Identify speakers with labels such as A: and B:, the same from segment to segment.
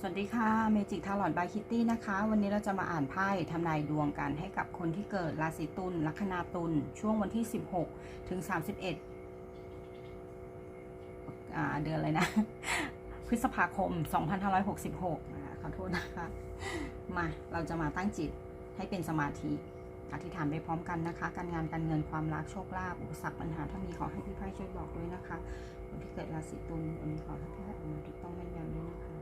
A: สวัสดีค่ะเมจิกทาร์ลอตบายคิตตี้นะคะ วันนี้เราจะมาอ่านไพ่ทำนายดวงกันให้กับคนที่เกิดราศีตุลลัคนาตุลช่วงวันที่ 16 ถึง 31อ่าเดือนอะไรนะ พฤษภาคม 2566อ่าขอโทษนะคะ มาเราจะมาตั้งจิตให้เป็นสมาธิ อธิษฐานไปพร้อมกันนะคะ การงานการเงินความรักโชคลาภอุปสรรคปัญหาถ้ามีขอให้พี่ไพ่ช่วยบอกด้วยนะคะคนที่เกิดราศีตุลวันนี้ขอให้พี่ไพ่ออกมาถูกต้องแม่นยำด้วยนะคะ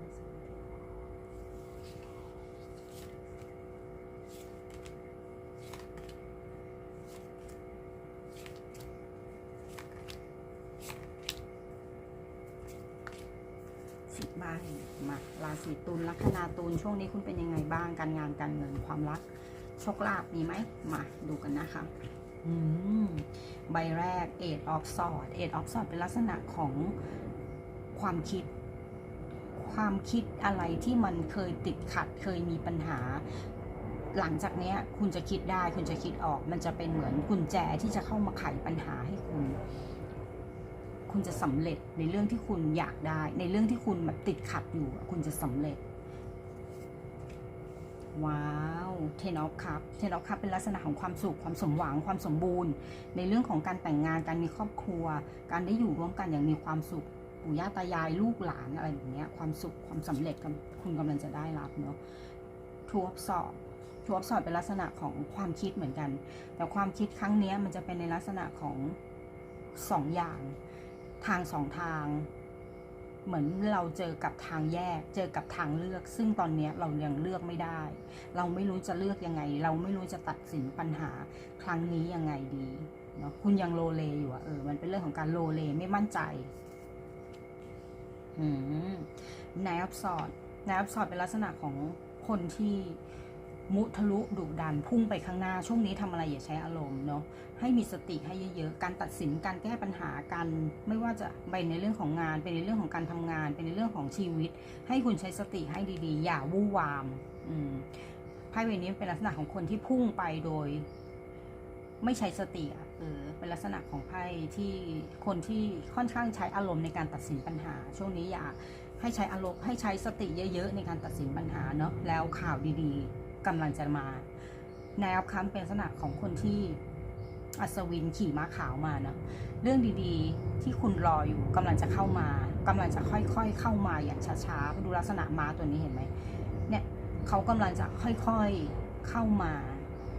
A: สิบใบมาราศีตุลลัคนาตุลช่วงนี้คุณเป็นยังไงบ้างการงานการเงินความรักโชคลาภมีไหมมาดูกันนะคะอืมใบแรกเอ็ดออฟสอดเอ็ดออฟสอดเป็นลักษณะของความคิด ความคิดอะไรที่มันเคยติดขัดเคยมีปัญหา หลังจากนี้คุณจะคิดได้ คุณจะคิดออก มันจะเป็นเหมือนกุญแจที่จะเข้ามาไขปัญหาให้คุณ คุณจะสำเร็จในเรื่องที่คุณอยากได้ ในเรื่องที่คุณแบบติดขัดอยู่ คุณจะสำเร็จ ว้าวเทนอฟคัพเทนอฟคัพเป็นลักษณะของความสุขความสมหวังความสมบูรณ์ ในเรื่องของการแต่งงานการมีครอบครัว การได้อยู่ร่วมกันอย่างมีความสุขปู่ย่าตายายลูกหลานอะไรแบบเนี้ยความสุขความสำเร็จกำคุณกำลังจะได้รับเนาะทัวบสอบทัวบสอบเป็นลักษณะของความคิดเหมือนกัน แต่ความคิดครั้งนี้มันจะเป็นในลักษณะของสองอย่าง ทางสองทาง เหมือนเราเจอกับทางแยก เจอกับทางเลือก ซึ่งตอนนี้เรายังเลือกไม่ได้ เราไม่รู้จะเลือกยังไง เราไม่รู้จะตัดสินปัญหาครั้งนี้ยังไงดีเนาะคุณยังโลเลอยู่อะเออมันเป็นเรื่องของการโลเลไม่มั่นใจอืมนายอับสอดนายอับสอดเป็นลักษณะของคนที่ มุทะลุดุดันพุ่งไปข้างหน้า ช่วงนี้ทำอะไรอย่าใช้อารมณ์เนาะให้มีสติให้เยอะๆ การตัดสินการแก้ปัญหาการไม่ว่าจะไปในเรื่องของงานเป็นในเรื่องของการทำงาน เป็นในเรื่องของชีวิต ให้คุณใช้สติให้ดีๆ อย่าวู่วามอืมไพ่ใบนี้เป็นลักษณะของคนที่พุ่งไปโดย ไม่ใช้สติอะเออเป็นลักษณะของไพ่ที่คนที่ค่อนข้างใช้อารมณ์ในการตัดสินปัญหา ช่วงนี้อย่าให้ใช้อารมณ์ให้ใช้สติเยอะๆในการตัดสินปัญหาเนาะแล้วข่าวดีๆ กำลังจะมาแนวคัมเป็นลักษณะของคนที่อัศวินขี่ม้าขาวมาเนอะเรื่องดีๆ ที่คุณรออยู่กำลังจะเข้ามากำลังจะค่อยๆเข้ามาอย่างช้าๆดูลักษณะม้าตัวนี้เห็นไหมเนี่ยเขากำลังจะค่อยๆเข้ามา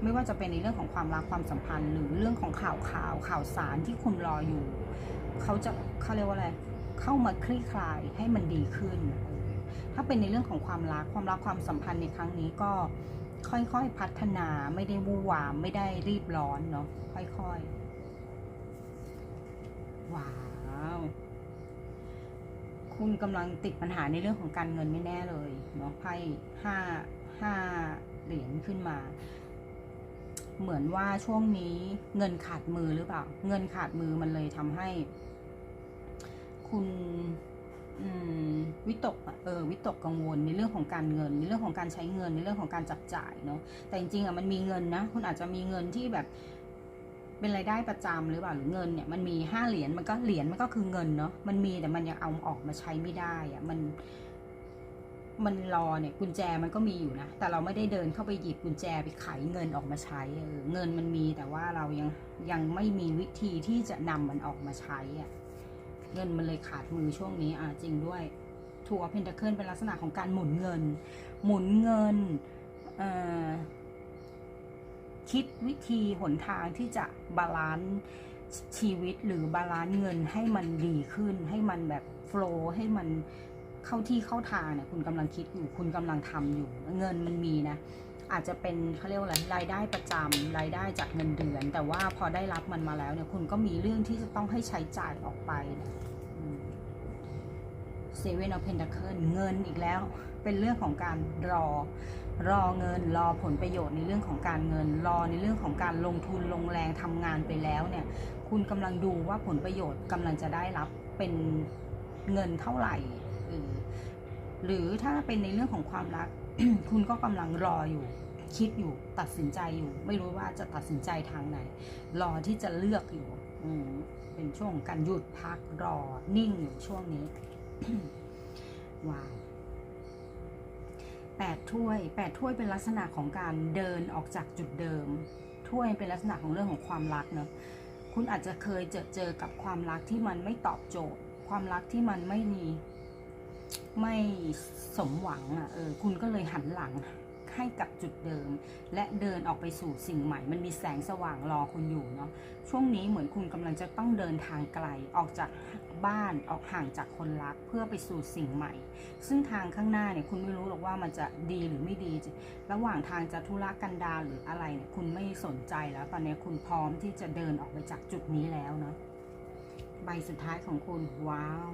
A: ไม่ว่าจะเป็นในเรื่องของความรักความสัมพันธ์ หรือเรื่องของข่าวข่าวข่าวสารที่คุณรออยู่ เขาจะเขาเรียกว่าอะไรเข้ามาคลี่คลายให้มันดีขึ้น ถ้าเป็นในเรื่องของความรักความรักความสัมพันธ์ในครั้งนี้ก็ค่อยๆพัฒนาไม่ได้วู่วามไม่ได้รีบร้อนเนาะค่อยๆว้าวคุณกำลังติดปัญหาในเรื่องของการเงินไม่แน่เลยเนาะไพ่ห้าห้าเหรียญขึ้นมา เหมือนว่าช่วงนี้เงินขาดมือหรือเปล่า เงินขาดมือมันเลยทำให้ คุณ วิตกอะเออวิตกกังวลในเรื่องของการเงิน ในเรื่องของการใช้เงินในเรื่องของการจับจ่ายเนาะแต่จริงๆอะมันมีเงินนะคุณอาจจะมีเงินที่แบบเป็นรายได้ประจำหรือเปล่าหรือเงินเนี่ยมันมีห้าเหรียญมันก็เหรียญมันก็คือเงินเนาะมันมีแต่มันยังเอาออกมาใช้ไม่ได้อะมัน มันรอเนี่ยกุญแจมันก็มีอยู่นะแต่เราไม่ได้เดินเข้าไปหยิบกุญแจไปไขเงินออกมาใช้เออเงินมันมีแต่ว่าเรายังยังไม่มีวิธีที่จะนำมันออกมาใช้อะ เงินมันเลยขาดมือช่วงนี้อะจริงด้วยทัวร์เพนทาเคิลเป็นลักษณะของการหมุนเงิน หมุนเงินคิดวิธีหนทางที่จะบาลานซ์ชีวิตหรือบาลานซ์เงินให้มันดีขึ้น ให้มันแบบโฟล์ให้มันเข้าที่เข้าทางเนี่ยคุณกำลังคิดอยู่ คุณกำลังทำอยู่ เงินมันมีนะ อาจจะเป็นเขาเรียกว่าอะไรรายได้ประจำรายได้จากเงินเดือน แต่ว่าพอได้รับมันมาแล้วเนี่ยคุณก็มีเรื่องที่จะต้องให้ใช้จ่ายออกไปเซเว่นเอาเพนทาเคิลเงินอีกแล้ว เป็นเรื่องของการรอ รอเงินรอผลประโยชน์ในเรื่องของการเงิน รอในเรื่องของการลงทุนลงแรงทำงานไปแล้วเนี่ย คุณกำลังดูว่าผลประโยชน์กำลังจะได้รับเป็นเงินเท่าไหร่หรือถ้าเป็นในเรื่องของความรัก คุณก็กำลังรออยู่ คิดอยู่ตัดสินใจอยู่ ไม่รู้ว่าจะตัดสินใจทางไหน รอที่จะเลือกอยู่อเป็นช่วงการหยุดพักรอนิ่งอยู่ช่วงนี้ว้าวแปดถ้วยแปดถ้วยเป็นลักษณะของการเดินออกจากจุดเดิม ถ้วยเป็นลักษณะของเรื่องของความรักเนอะคุณอาจจะเคยเจอเจอกับความรักที่มันไม่ตอบโจทย์ ความรักที่มันไม่มี ไม่สมหวังอะเออคุณก็เลยหันหลังให้กับจุดเดิม และเดินออกไปสู่สิ่งใหม่ มันมีแสงสว่างรอคุณอยู่เนาะช่วงนี้เหมือนคุณกำลังจะต้องเดินทางไกลออกจากบ้านออกห่างจากคนรักเพื่อไปสู่สิ่งใหม่ ซึ่งทางข้างหน้าเนี่ยคุณไม่รู้หรอกว่ามันจะดีหรือไม่ดี ระหว่างทางจะธุระกันดารหรืออะไรเนี่ยคุณไม่สนใจแล้ว ตอนนี้คุณพร้อมที่จะเดินออกไปจากจุดนี้แล้วเนาะใบสุดท้ายของคุณว้าว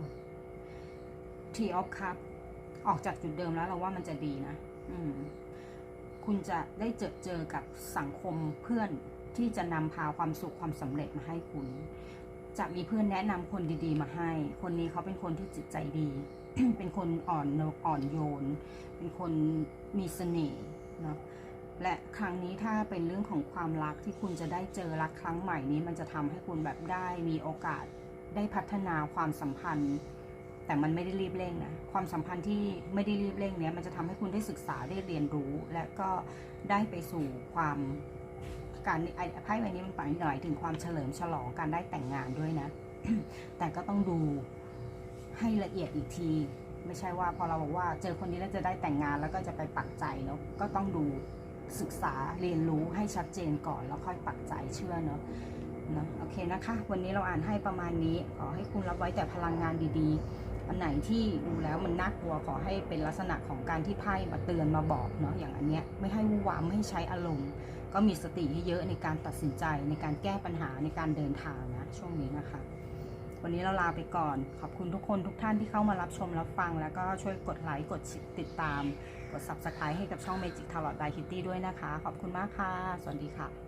A: T of Cup ออกจากจุดเดิมแล้วเราว่ามันจะดีนะอืมคุณจะได้เจอเจอกับสังคมเพื่อนที่จะนำพาความสุขความสำเร็จมาให้คุณ จะมีเพื่อนแนะนำคนดี ๆ มาให้ คนนี้เขาเป็นคนที่จิตใจดี เป็นคนอ่อนอ่อนโยน เป็นคนมีเสน่ห์เนาะและครั้งนี้ถ้าเป็นเรื่องของความรักที่คุณจะได้เจอรักครั้งใหม่นี้ มันจะทำให้คุณแบบได้มีโอกาสได้พัฒนาความสัมพันธ์ แต่มันไม่ได้รีบเร่งนะความสัมพันธ์ที่ไม่ได้รีบเร่งเนี้ยมันจะทำให้คุณได้ศึกษาได้เรียนรู้ และก็ได้ไปสู่ความการไอ้ไพ่ใบนี้มันไปหน่อยถึงความเฉลิมฉลองการได้แต่งงานด้วยนะ แต่ก็ต้องดูให้ละเอียดอีกที ไม่ใช่ว่าพอเราบอกว่าเจอคนนี้แล้วจะได้แต่งงานแล้วก็จะไปปักใจแล้วก็ต้องดูศึกษาเรียนรู้ให้ชัดเจนก่อนแล้วค่อยปักใจเชื่อเนาะนะโอเคนะคะ วันนี้เราอ่านให้ประมาณนี้ ขอให้คุณรับไว้แต่พลังงานดีๆ อันไหนที่ดูแล้วมันน่ากลัวขอให้เป็นลักษณะของการที่ไพ่มาเตือนมาบอกเนาะอย่างอันเนี้ยไม่ให้วู่นวามไม่ให้ใช้อารมณ์ ก็มีสติให้เยอะในการตัดสินใจในการแก้ปัญหาในการเดินทางนะช่วงนี้นะคะ วันนี้เราลาไปก่อน ขอบคุณทุกคนทุกท่านที่เข้ามารับชมรับฟัง แล้วก็ช่วยกดไลค์กดติดตาม กด subscribe ให้กับช่อง Magic Tarot by Kitty ด้วยนะคะ ขอบคุณมากค่ะ สวัสดีค่ะ